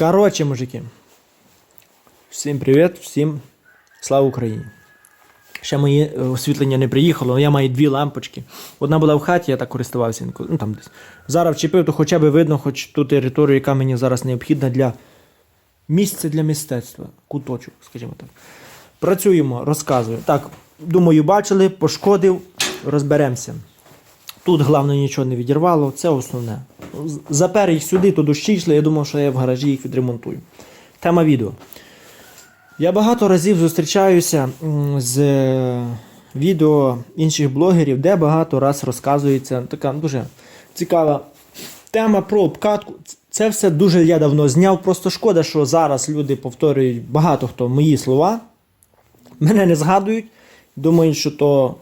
Коротше, мужики. Всім привіт, всім слава Україні. Ще моє е, освітлення не приїхало, але я маю дві лампочки. Одна була в хаті, я так користувався. Ну, там десь. Зараз вчепив, то хоча б видно хоч ту територію, яка мені зараз необхідна для місця для мистецтва. Куточок, скажімо так. Працюємо, розказую. Так, думаю, бачили, пошкодив, розберемося. Тут головне нічого не відірвало, це основне. Запер їх сюди, то дощі йшли, я думав, що я в гаражі їх відремонтую. Тема відео. Я багато разів зустрічаюся з е, відео інших блогерів, де багато раз розказується така дуже цікава тема про обкатку. Це все дуже я давно зняв. Просто шкода, що зараз люди повторюють багато хто мої слова. Мене не згадують. Думають, що то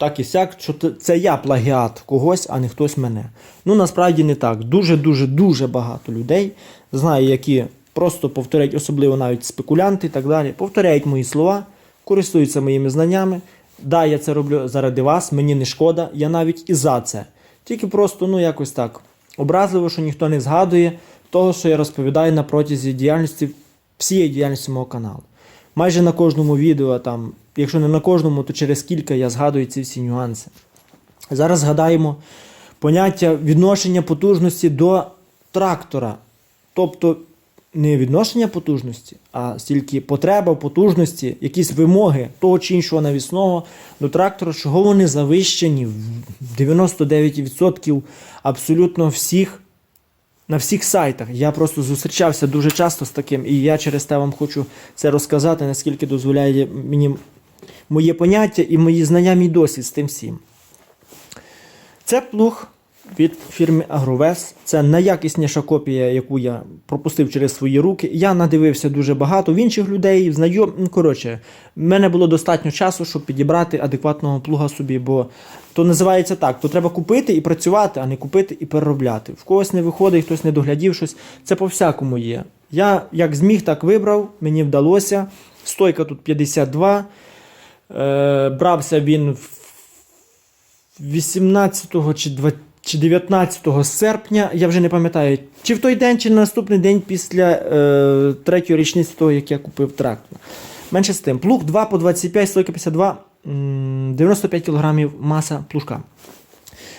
так і сяк, що це я плагіат когось, а не хтось мене. Ну насправді не так. Дуже, дуже, дуже багато людей знаю, які просто повторяють, особливо навіть спекулянти і так далі, повторяють мої слова, користуються моїми знаннями. Да, я це роблю заради вас, мені не шкода, я навіть і за це. Тільки просто, ну якось так. Образливо, що ніхто не згадує того, що я розповідаю на протязі діяльності всієї діяльності мого каналу. Майже на кожному відео, там, якщо не на кожному, то через кілька я згадую ці всі нюанси. Зараз згадаємо поняття відношення потужності до трактора. Тобто не відношення потужності, а стільки потреба потужності, якісь вимоги того чи іншого навісного до трактора, чого вони завищені в 99% абсолютно всіх на всіх сайтах. Я просто зустрічався дуже часто з таким, і я через те вам хочу це розказати, наскільки дозволяє мені моє поняття і мої знання, мій досвід з тим всім. Це плуг від фірми Агровес. Це найякісніша копія, яку я пропустив через свої руки. Я надивився дуже багато в інших людей, знайом. Ну, коротше, в мене було достатньо часу, щоб підібрати адекватного плуга собі, бо то називається так: то треба купити і працювати, а не купити і переробляти. В когось не виходить, хтось не доглядів щось. Це по всякому є. Я як зміг, так вибрав, мені вдалося. Стойка тут 52. Е, брався він в 18 чи 20 чи 19 серпня, я вже не пам'ятаю, чи в той день, чи на наступний день після е, третьої річниці того, як я купив трактор. Менше з тим. Плуг 2 по 25, стойка 52, 95 кг маса плужка.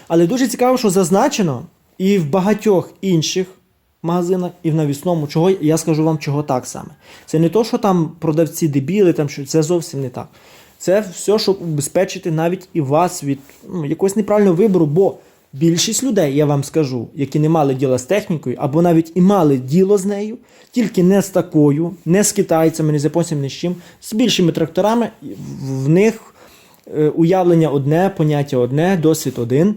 Але дуже цікаво, що зазначено і в багатьох інших магазинах, і в навісному, чого я скажу вам, чого так саме. Це не то, що там продавці дебіли, там що це зовсім не так. Це все, щоб убезпечити навіть і вас від ну, якогось неправильного вибору, бо більшість людей, я вам скажу, які не мали діла з технікою, або навіть і мали діло з нею, тільки не з такою, не з китайцями, не з японцями, не з чим, з більшими тракторами, в них е, уявлення одне, поняття одне, досвід один.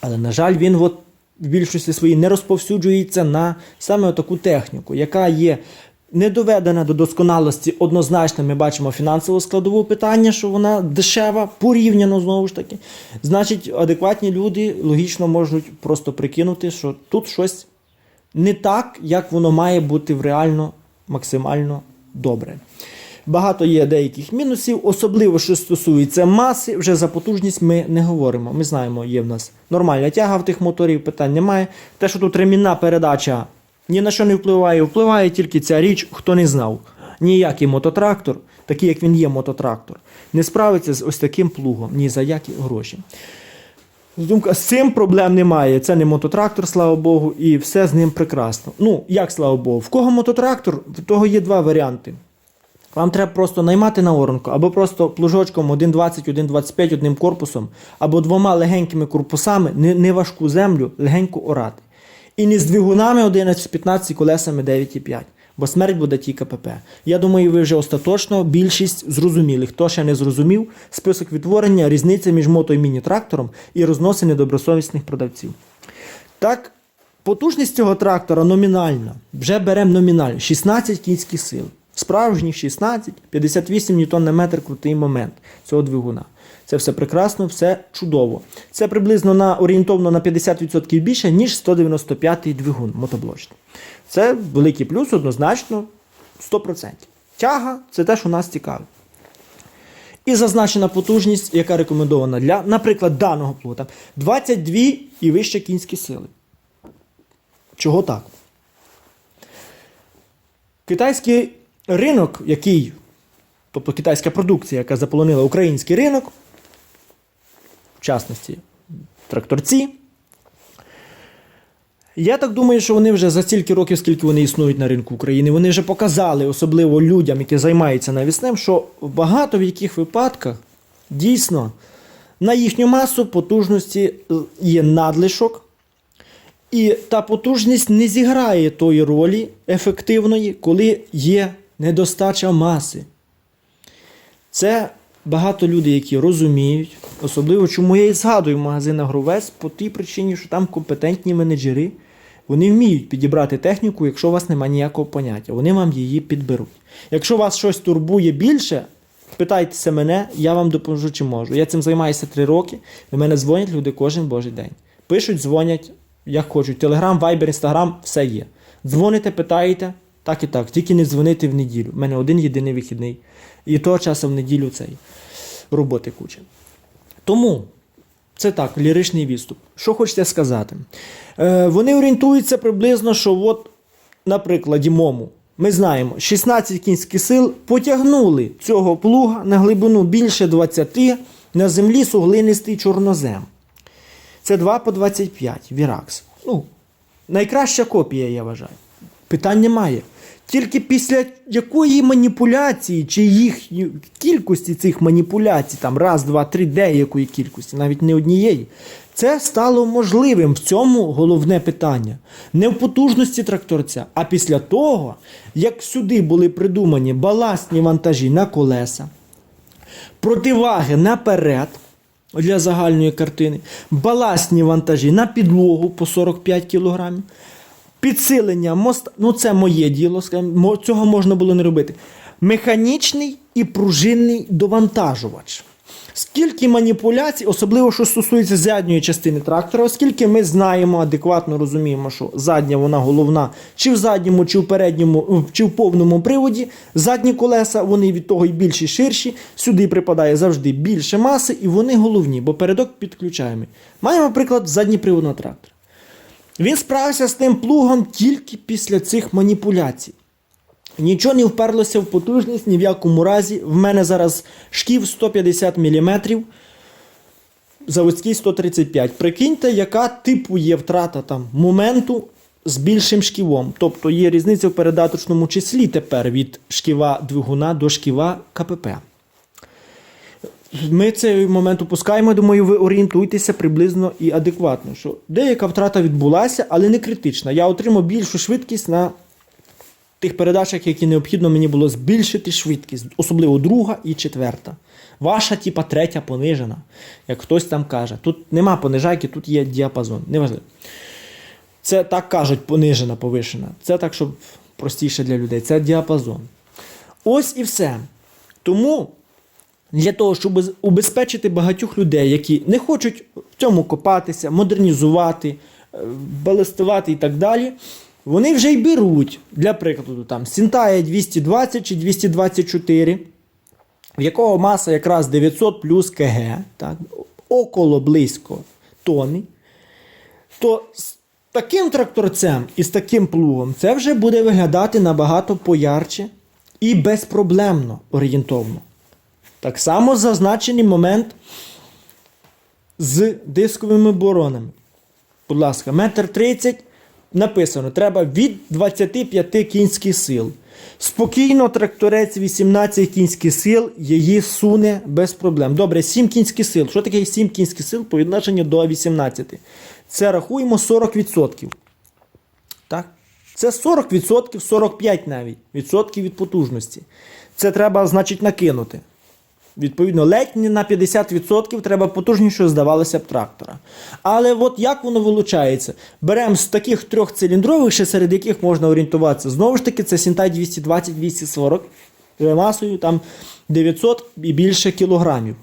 Але, на жаль, він от в більшості своїй не розповсюджується на саме таку техніку, яка є не доведена до досконалості. Однозначно, ми бачимо фінансову складову питання, що вона дешева, порівняно знову ж таки. Значить, адекватні люди логічно можуть просто прикинути, що тут щось не так, як воно має бути в реально максимально добре. Багато є деяких мінусів, особливо що стосується маси, вже за потужність ми не говоримо. Ми знаємо, є в нас нормальна тяга в тих моторів, питань немає. Те, що тут ремінна передача ні на що не впливає, впливає тільки ця річ, хто не знав. Ніякий мототрактор, такий як він є мототрактор, не справиться з ось таким плугом, ні за які гроші. Думка, з цим проблем немає. Це не мототрактор, слава Богу, і все з ним прекрасно. Ну, як слава Богу, в кого мототрактор, в того є два варіанти. Вам треба просто наймати на оранку, або просто плужочком 1,20, 1,25 одним корпусом, або двома легенькими корпусами, не, не важку землю, легенько орати. І не з двигунами 11-15 колесами 9,5. Бо смерть буде тільки КПП. Я думаю, ви вже остаточно більшість зрозуміли. Хто ще не зрозумів, список відтворення, різниця між мото і міні-трактором і розноси недобросовісних продавців. Так, потужність цього трактора номінальна. Вже беремо номінально 16 кінських сил. Справжніх 16, 58 ньютон на метр крутий момент цього двигуна. Це все прекрасно, все чудово. Це приблизно на орієнтовно на 50% більше, ніж 195-й двигун мотоблочний. Це великий плюс, однозначно, 100%. Тяга це те, що нас цікавить. І зазначена потужність, яка рекомендована для, наприклад, даного плуга, 22 і вище кінські сили. Чого так? Китайський ринок, який, тобто китайська продукція, яка заполонила український ринок, в частності тракторці. Я так думаю, що вони вже за стільки років, скільки вони існують на ринку України, вони вже показали, особливо людям, які займаються навісним, що багато в яких випадках дійсно на їхню масу потужності є надлишок, і та потужність не зіграє тої ролі ефективної, коли є недостача маси. Це багато людей, які розуміють, особливо чому я і згадую в магазинах Гровець по тій причині, що там компетентні менеджери. Вони вміють підібрати техніку, якщо у вас немає ніякого поняття. Вони вам її підберуть. Якщо вас щось турбує більше, питайтеся мене, я вам допоможу чи можу. Я цим займаюся три роки. До мене дзвонять люди кожен божий день. Пишуть, дзвонять, як хочуть. Телеграм, вайбер, інстаграм, все є. Дзвоните, питаєте, так і так. Тільки не дзвонити в неділю. У мене один єдиний вихідний. І того часу в неділю цей роботи куча. Тому це так, ліричний відступ. Що хочете сказати? Е, вони орієнтуються приблизно, що от, на прикладі мому. Ми знаємо, 16 кінських сил потягнули цього плуга на глибину більше 20 на землі суглинистий чорнозем. Це 2 по 25 Віракс. Ну, найкраща копія, я вважаю. Питань немає. Тільки після якої маніпуляції, чи їх кількості цих маніпуляцій, там раз, два, три, деякої кількості, навіть не однієї, це стало можливим. В цьому головне питання. Не в потужності тракторця, а після того, як сюди були придумані баластні вантажі на колеса, противаги наперед для загальної картини, баластні вантажі на підлогу по 45 кг. Підсилення моста, ну це моє діло, скажімо, цього можна було не робити. Механічний і пружинний довантажувач. Скільки маніпуляцій, особливо що стосується задньої частини трактора, оскільки ми знаємо, адекватно розуміємо, що задня вона головна чи в задньому, чи в передньому, чи в повному приводі. Задні колеса вони від того і більші, ширші. Сюди припадає завжди більше маси, і вони головні, бо передок підключаємо. Маємо приклад задніприводного трактора. Він справився з тим плугом тільки після цих маніпуляцій. Нічого не вперлося в потужність ні в якому разі. В мене зараз шків 150 мм, заводський 135. Прикиньте, яка типу є втрата там моменту з більшим шківом. Тобто є різниця в передаточному числі тепер від шківа двигуна до шківа КПП. Ми цей момент опускаємо, думаю, ви орієнтуйтеся приблизно і адекватно, що деяка втрата відбулася, але не критична. Я отримав більшу швидкість на тих передачах, які необхідно мені було збільшити швидкість, особливо друга і четверта. Ваша, типа, третя понижена, як хтось там каже. Тут нема понижайки, тут є діапазон. Неважливо. Це так кажуть, понижена, повишена. Це так, щоб простіше для людей. Це діапазон. Ось і все. Тому для того, щоб убезпечити багатьох людей, які не хочуть в цьому копатися, модернізувати, е, балестувати і так далі, вони вже й беруть, для прикладу, там Сінтая 220 чи 224, в якого маса якраз 900 плюс КГ, так, около близько тони, то з таким тракторцем і з таким плугом це вже буде виглядати набагато поярче і безпроблемно орієнтовно. Так само зазначений момент з дисковими боронами. Будь ласка, метр 30 написано, треба від 25 кінських сил. Спокійно, тракторець 18 кінських сил, її суне без проблем. Добре, 7 кінських сил. Що таке 7 кінських сил по відношенню до 18? Це рахуємо 40%. Так? Це 40%, 45 навіть відсотків від потужності. Це треба, значить, накинути. Відповідно, ледь не на 50% треба потужнішого, здавалося б, трактора. Але от як воно вилучається? Беремо з таких трьохциліндрових, ще серед яких можна орієнтуватися. Знову ж таки, це Сінтай 220-240 е, масою там 900 і більше кілограмів.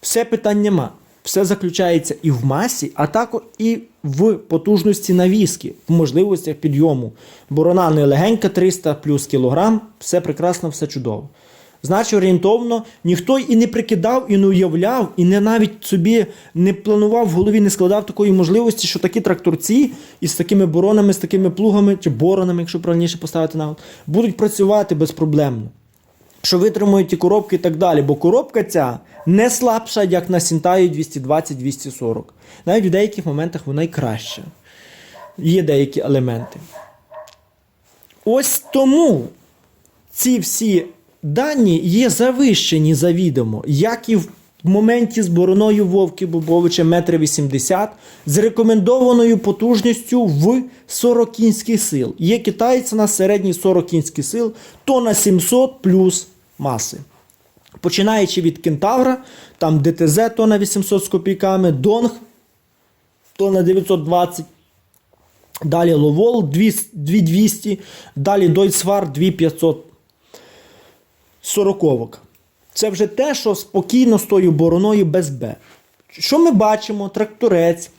Все питань нема. Все заключається і в масі, а також і в потужності навіски, в можливостях підйому. Борона не легенька 300 плюс кілограм, все прекрасно, все чудово. Значить, орієнтовно ніхто і не прикидав, і не уявляв, і не навіть собі не планував в голові, не складав такої можливості, що такі тракторці із такими боронами, з такими плугами чи боронами, якщо правильніше поставити наголос, будуть працювати безпроблемно. Що витримують ті коробки і так далі. Бо коробка ця не слабша, як на Сінтаї 220-240. Навіть в деяких моментах вона й краща. Є деякі елементи. Ось тому ці всі дані є завищені завідомо, як і в моменті з бороною Вовки Бобовича 1,80 м з рекомендованою потужністю в 40 кінських сил. Є китайці на середній 40 кінських сил, то на 700 плюс маси. Починаючи від кентавра, там ДТЗ то на 800 з копійками, Донг то на 920. Далі Ловол 2200, далі Дойцвар 2500 сороковок. Це вже те, що спокійно з тою бороною без Б. Що ми бачимо? Тракторець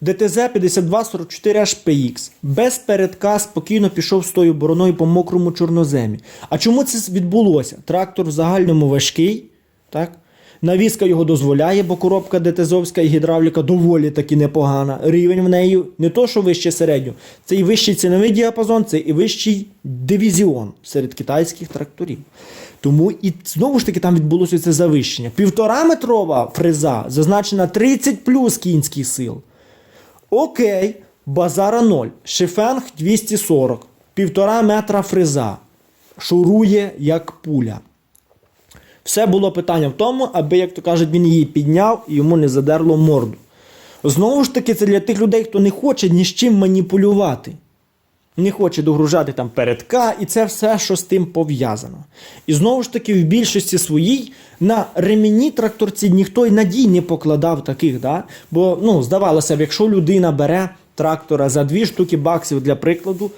ДТЗ 5244 HPX без передка спокійно пішов з тою бороною по мокрому чорноземі. А чому це відбулося? Трактор в загальному важкий, так? Навіска його дозволяє, бо коробка ДТЗовська і гідравліка доволі таки непогана. Рівень в неї не то, що вище середнього, це і вищий ціновий діапазон, це і вищий дивізіон серед китайських тракторів. Тому і знову ж таки там відбулося це завищення. Півтора метрова фреза зазначена 30 плюс кінських сил. Окей, базара 0. Шифенг 240. Півтора метра фреза. Шурує як пуля. Все було питання в тому, аби, як то кажуть, він її підняв і йому не задерло морду. Знову ж таки, це для тих людей, хто не хоче ні з чим маніпулювати. Не хоче догружати там передка, і це все, що з тим пов'язано. І знову ж таки, в більшості своїй на ремені тракторці ніхто й надій не покладав таких. Да? Бо ну, здавалося б, якщо людина бере трактора за дві штуки баксів для прикладу,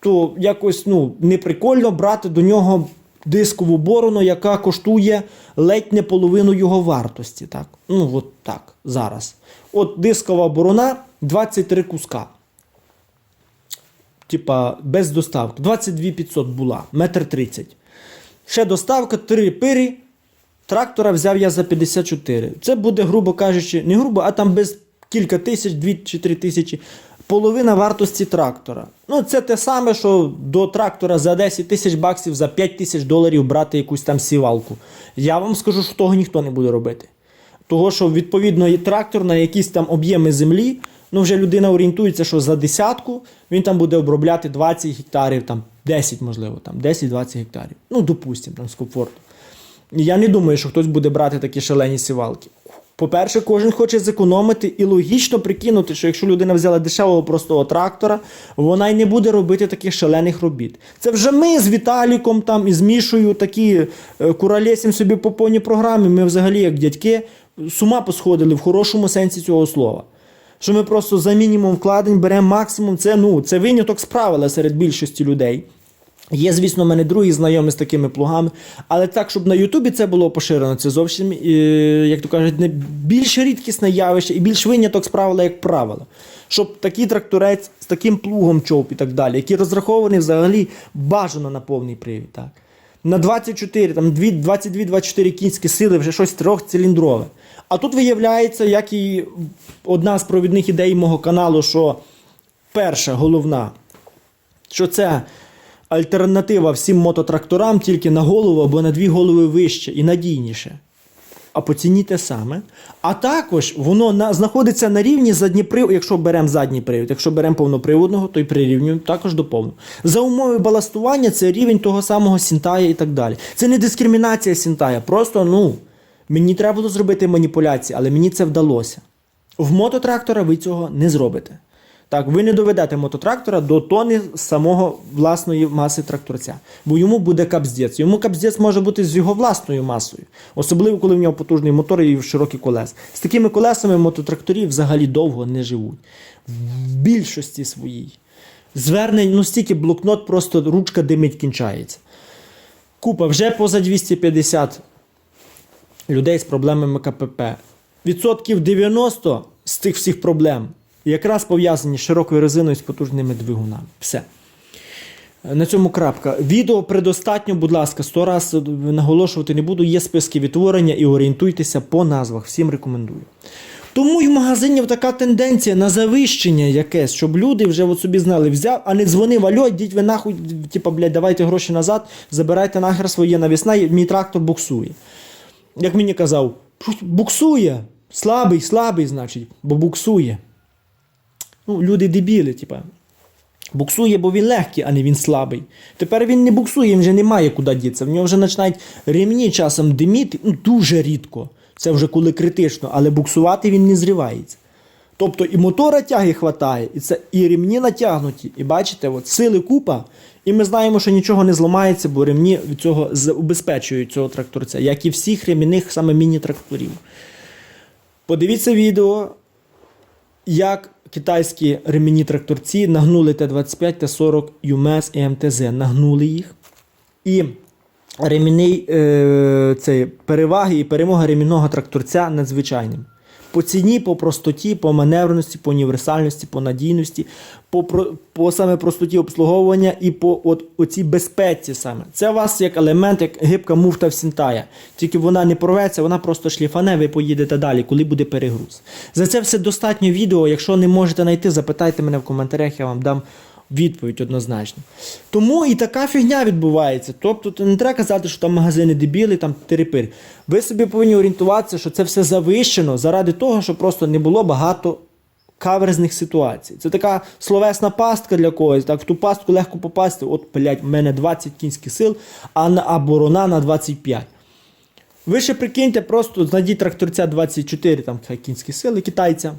то якось ну, неприкольно брати до нього дискову борону, яка коштує ледь не половину його вартості. Так? Ну, от так, зараз. От дискова борона 23 куска. Типа без доставки. 22 500 була, метр 30. Ще доставка 3 пирі. Трактора взяв я за 54. Це буде, грубо кажучи, не грубо, а там без кілька тисяч, 2 чи 3 тисячі. Половина вартості трактора. Ну, це те саме, що до трактора за 10 тисяч баксів, за 5 тисяч доларів брати якусь там сівалку. Я вам скажу, що того ніхто не буде робити. Того, що відповідно трактор на якісь там об'єми землі. Ну, вже людина орієнтується, що за десятку він там буде обробляти 20 гектарів, там 10, можливо, там 10-20 гектарів. Ну, допустимо, там з комфорту. Я не думаю, що хтось буде брати такі шалені сівалки. По-перше, кожен хоче зекономити і логічно прикинути, що якщо людина взяла дешевого простого трактора, вона й не буде робити таких шалених робіт. Це вже ми з Віталіком там і з Мішою такі е, куралєсім собі по повній програмі. Ми взагалі, як дядьки, з ума посходили в хорошому сенсі цього слова. Що ми просто за мінімум вкладень беремо максимум, це ну, це виняток з правила серед більшості людей. Є, звісно, в мене другі знайомі з такими плугами, але так, щоб на Ютубі це було поширено, це зовсім, е, як то кажуть, не більш рідкісне явище і більш виняток з правила, як правило. Щоб такий тракторець з таким плугом чоп і так далі, який розрахований взагалі бажано на повний привід. Так. На 24, там 22-24 кінські сили вже щось трьохциліндрове. А тут виявляється, як і одна з провідних ідей мого каналу, що перша головна, що це альтернатива всім мототракторам тільки на голову або на дві голови вище і надійніше. А по ціні те саме. А також воно на, знаходиться на рівні задній привод, якщо беремо задній привід, якщо беремо повноприводного, то й прирівнюємо також до повного. За умови баластування це рівень того самого Сінтая і так далі. Це не дискримінація Сінтая. Просто, ну, мені треба було зробити маніпуляції, але мені це вдалося. В мототрактора ви цього не зробите. Так, ви не доведете мототрактора до тони самого власної маси тракторця, бо йому буде капздець. Йому капздець може бути з його власною масою, особливо коли в нього потужний мотор і широкі колеса. З такими колесами мототракторі взагалі довго не живуть. В більшості своїй. Звернень, ну стільки блокнот, просто ручка димить кінчається. Купа вже поза 250 людей з проблемами КПП. Відсотків 90 з тих всіх проблем якраз пов'язані з широкою резиною з потужними двигунами. Все. На цьому крапка. Відео предостатньо, будь ласка, сто раз наголошувати не буду. Є списки відтворення і орієнтуйтеся по назвах. Всім рекомендую. Тому і в магазинів така тенденція на завищення якесь, щоб люди вже от собі знали, взяв, а не дзвонив, альо, йдіть ви нахуй, типа, блядь, давайте гроші назад, забирайте нахер своє навісна, і мій трактор буксує. Як мені казав, буксує, слабий, слабий, значить, бо буксує. Ну, люди дебіли, типа. Буксує, бо він легкий, а не він слабий. Тепер він не буксує, він вже немає куди дітися. В нього вже починають ремні часом диміти, ну дуже рідко. Це вже коли критично, але буксувати він не зривається. Тобто і мотора тяги хватає, і це і ремні натягнуті. І бачите, от сили купа. І ми знаємо, що нічого не зламається, бо ремні від цього з- убезпечують цього тракторця, як і всіх ремінних саме міні-тракторів. Подивіться відео, як китайські ремені тракторці нагнули Т-25 Т-40 ЮМЕС і МТЗ. Нагнули їх. І ремінний е, цей, переваги і перемога ремінного тракторця надзвичайним. По ціні, по простоті, по маневреності, по універсальності, по надійності, по, по саме простоті обслуговування і по от, оцій безпеці саме. Це у вас як елемент, як гибка муфта в Сінтая. Тільки вона не порветься, вона просто шліфане, ви поїдете далі, коли буде перегруз. За це все достатньо відео. Якщо не можете знайти, запитайте мене в коментарях, я вам дам відповідь однозначно. Тому і така фігня відбувається. Тобто не треба казати, що там магазини дебіли, там терепир. Ви собі повинні орієнтуватися, що це все завищено заради того, щоб просто не було багато каверзних ситуацій. Це така словесна пастка для когось. Так, в ту пастку легко попасти. От, блядь, в мене 20 кінських сил, а, на, а борона на 25. Ви ще прикиньте, просто знайдіть тракторця 24 там, кінські сили китайця,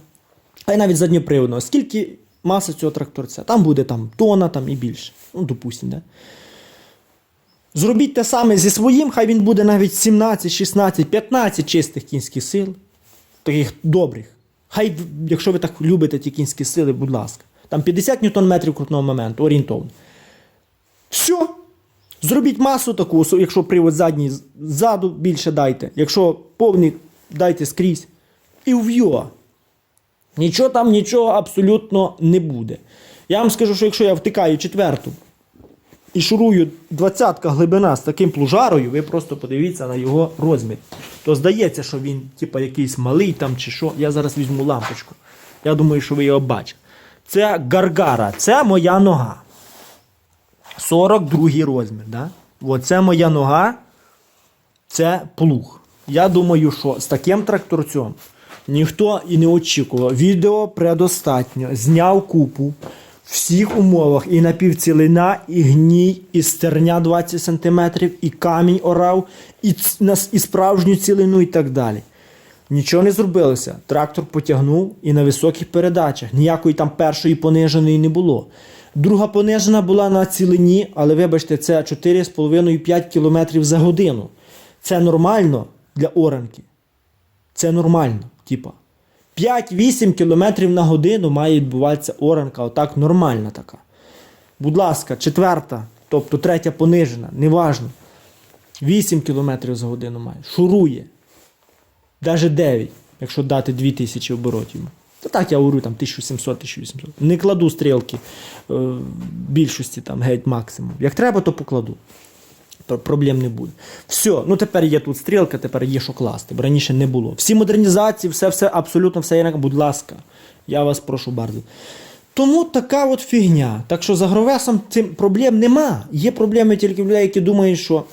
а й навіть задньоприводного. Скільки маса цього тракторця? Там буде там, тона там, і більше. Ну, допустимо, да? Зробіть те саме зі своїм, хай він буде навіть 17, 16, 15 чистих кінських сил, таких добрих. Хай, якщо ви так любите ті кінські сили, будь ласка. Там 50 ньютон-метрів крутного моменту, орієнтовно. Все. Зробіть масу таку, якщо привод задній ззаду більше дайте. Якщо повний, дайте скрізь. І в'йо. Нічого там, нічого абсолютно не буде. Я вам скажу, що якщо я втикаю четверту і шурую двадцятка глибина з таким плужарою, ви просто подивіться на його розмір. То здається, що він, типа, якийсь малий там чи що. Я зараз візьму лампочку. Я думаю, що ви його бачите. Це гаргара, це моя нога. 42 розмір. Да? Оце моя нога, це плуг. Я думаю, що з таким тракторцем ніхто і не очікував. Відео предостатньо. Зняв купу в всіх умовах. І напівцілина, і гній, і стерня 20 см, і камінь орав, і, і справжню цілину, і так далі. Нічого не зробилося. Трактор потягнув і на високих передачах. Ніякої там першої пониженої не було. Друга понижена була на цілині, але вибачте, це 4,5-5 км за годину. Це нормально для оранки. Це нормально, типа. 5-8 км на годину має відбуватися оранка, отак нормальна така. Будь ласка, четверта, тобто третя понижена, неважно. 8 км за годину має. Шурує. Даже 9, якщо дати 2000 оборотів. Та так я говорю, там 1700-1800. Не кладу стрілки е, більшості там геть максимум. Як треба, то покладу. То проблем не буде. Все, ну тепер є тут стрілка, тепер є що класти, бо раніше не було. Всі модернізації, все, все, абсолютно все є. Будь ласка, я вас прошу bardzo. Тому така от фігня. Так що за гровесом цим проблем нема. Є проблеми тільки в людей, які думають, що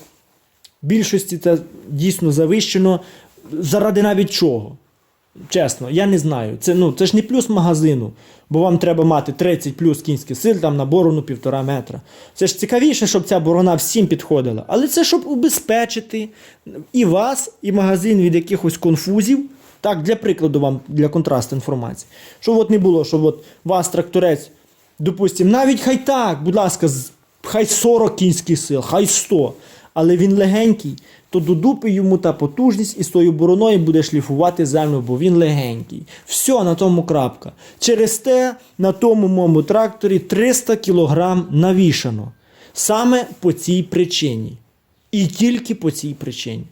більшості це дійсно завищено заради навіть чого. Чесно, я не знаю. Це, ну, це ж не плюс магазину, бо вам треба мати 30 плюс кінських сил там на борону півтора метра. Це ж цікавіше, щоб ця борона всім підходила. Але це щоб убезпечити і вас, і магазин від якихось конфузів. Так, для прикладу вам, для контрасту інформації. Щоб от не було, щоб от вас тракторець, допустимо, навіть хай так, будь ласка, хай 40 кінських сил, хай 100, але він легенький, то до дупи йому та потужність і з тою бороною буде шліфувати землю, бо він легенький. Все, на тому крапка. Через те на тому моєму тракторі 300 кг навішано. Саме по цій причині. І тільки по цій причині.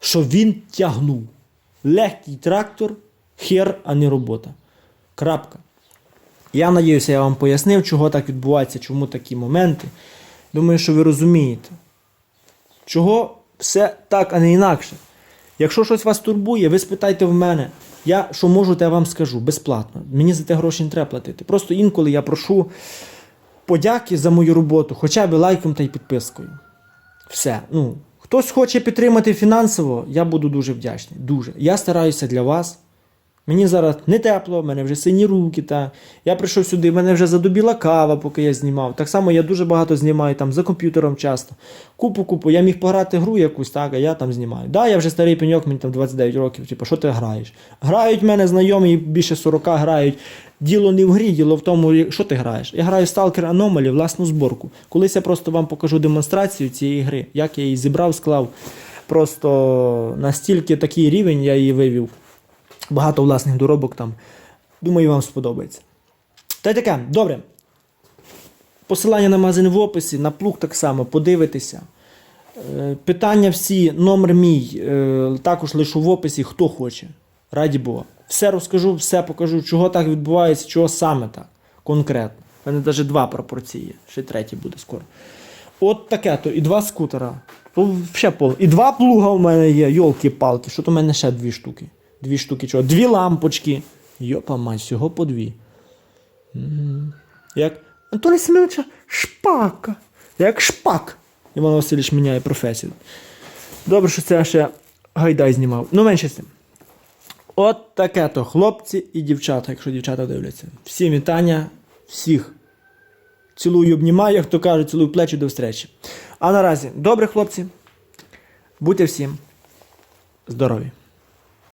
Що він тягнув. Легкий трактор, хер, а не робота. Крапка. Я надіюся, я вам пояснив, чого так відбувається, чому такі моменти. Думаю, що ви розумієте, чого все так, а не інакше. Якщо щось вас турбує, ви спитайте в мене. Я що можу, те вам скажу безплатно. Мені за те гроші не треба платити. Просто інколи я прошу подяки за мою роботу, хоча б лайком та й підпискою. Все. Ну, хтось хоче підтримати фінансово, я буду дуже вдячний. Дуже. Я стараюся для вас. Мені зараз не тепло, в мене вже сині руки. Та я прийшов сюди, в мене вже задубіла кава, поки я знімав. Так само я дуже багато знімаю там за комп'ютером часто. Купу купу. Я міг пограти гру якусь, так, а я там знімаю. Да, я вже старий пеньок, мені там 29 років. Типу, що ти граєш? Грають в мене знайомі, більше 40 грають. Діло не в грі, діло в тому, що ти граєш. Я граю Stalker Anomaly, власну зборку. Колись я просто вам покажу демонстрацію цієї гри, як я її зібрав, склав. Просто настільки такий рівень я її вивів багато власних доробок там. Думаю, вам сподобається. Та й таке, добре. Посилання на магазин в описі, на плуг так само, подивитися. Е, Питання всі, номер мій, е, також лишу в описі, хто хоче. Раді Бога. Все розкажу, все покажу, чого так відбувається, чого саме так. Конкретно. У мене навіть два пропорції є. Ще третій буде скоро. От таке то. І два скутера. То ще пол. І два плуга у мене є, йолки-палки. Що то в мене ще дві штуки. Дві штуки чого? Дві лампочки. Йопа мать, всього по дві. Як Антоні Семеновича шпака. Як шпак. Іван Васильович міняє професію. Добре, що це ще гайдай знімав. Ну, менше з тим. От таке то, хлопці і дівчата, якщо дівчата дивляться. Всім вітання, всіх. Цілую, обнімаю, як то кажуть, цілую плечі до встречі. А наразі, добре, хлопці. Будьте всім здорові.